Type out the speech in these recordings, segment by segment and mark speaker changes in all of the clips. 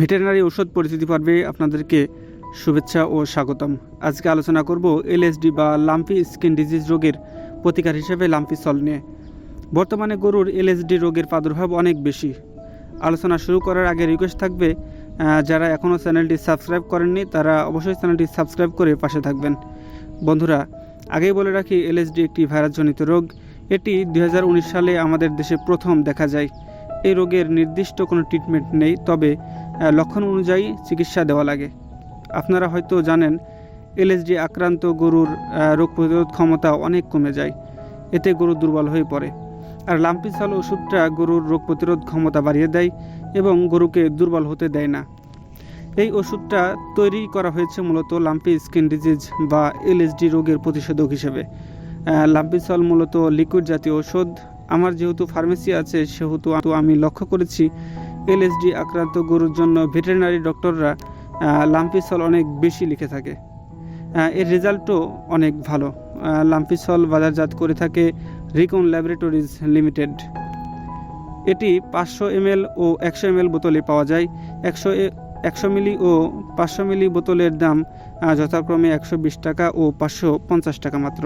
Speaker 1: Veterinary ওষুধ পরিচিতি পর্বে আপনাদেরকে শুভেচ্ছা ও স্বাগতম। আজকে আলোচনা করব এলএসডি বা লাম্পি স্কিন ডিজিজ রোগের প্রতিকার হিসেবে লাম্পি সল নিয়ে। বর্তমানে গরুর এলএসডি রোগের প্রাদুর্ভাব অনেক বেশি। আলোচনা শুরু করার আগে রিকোয়েস্ট থাকবে যারা এখনও চ্যানেলটি সাবস্ক্রাইব করেননি, তারা অবশ্যই চ্যানেলটি সাবস্ক্রাইব করে পাশে থাকবেন। বন্ধুরা, আগেই বলে রাখি, এলএসডি একটি ভাইরাসজনিত রোগ। এটি দু হাজার উনিশ সালে আমাদের দেশে প্রথম দেখা যায়। এই রোগের নির্দিষ্ট কোনো ট্রিটমেন্ট নেই, তবে লক্ষণ অনুযায়ী চিকিৎসা দেওয়া লাগে। আপনারা হয়তো জানেন এলএসডি আক্রান্ত গরুর রোগ প্রতিরোধ ক্ষমতা অনেক কমে যায়। এতে গরু দুর্বল হয়ে পড়ে। আর লাম্পি লাম্পিসাল ওষুধটা গরুর রোগ প্রতিরোধ ক্ষমতা বাড়িয়ে দেয় এবং গরুকে দুর্বল হতে দেয় না। এই ওষুধটা তৈরি করা হয়েছে মূলত লাম্পি স্কিন ডিজিজ বা এলএসডি রোগের প্রতিষেধক হিসেবে। আহ, লাম্পিসল মূলত লিকুইড জাতীয় ওষুধ। আমার যেহেতু ফার্মেসি আছে সেহেতু আমি লক্ষ্য করেছি এলএসডি আক্রান্ত গরুর জন্য ভেটেরিনারি ডক্টররা লাম্পিসল অনেক বেশি লিখে থাকে। এর রেজাল্টও অনেক ভালো। লাম্পিসল বাজারজাত করে থাকে রিকন ল্যাবরেটরিজ লিমিটেড। এটি পাঁচশো এমএল ও একশো এমএল বোতলে পাওয়া যায়। একশো একশো মিলি ও পাঁচশো মিলি বোতলের দাম যথাক্রমে একশো বিশ টাকা ও পাঁচশো পঞ্চাশ টাকা মাত্র।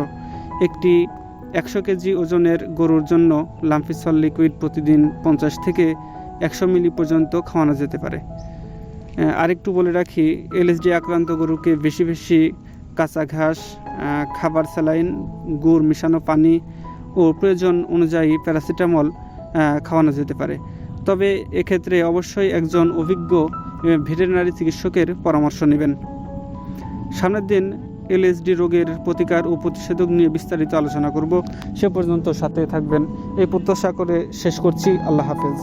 Speaker 1: একটি একশো কেজি ওজনের গরুর জন্য লাম্পিসল লিকুইড প্রতিদিন পঞ্চাশ থেকে একশো মিলি পর্যন্ত খাওয়ানো যেতে পারে। আরেকটু বলে রাখি এলএসডি আক্রান্ত গরুকে বেশি বেশি কাঁচা ঘাস খাবার স্যালাইন, গুড় মেশানো পানি ও প্রয়োজন অনুযায়ী প্যারাসিটামল খাওয়ানো যেতে পারে। তবে এক্ষেত্রে অবশ্যই একজন অভিজ্ঞ ভেটেরিনারি চিকিৎসকের পরামর্শ নেবেন। সামনের দিন এলএসডি রোগের প্রতিকার ও প্রতিষেধক নিয়ে বিস্তারিত আলোচনা করব। সে পর্যন্ত সাথে থাকবেন। এই প্রত্যাশা করে শেষ করছি। আল্লাহ হাফেজ।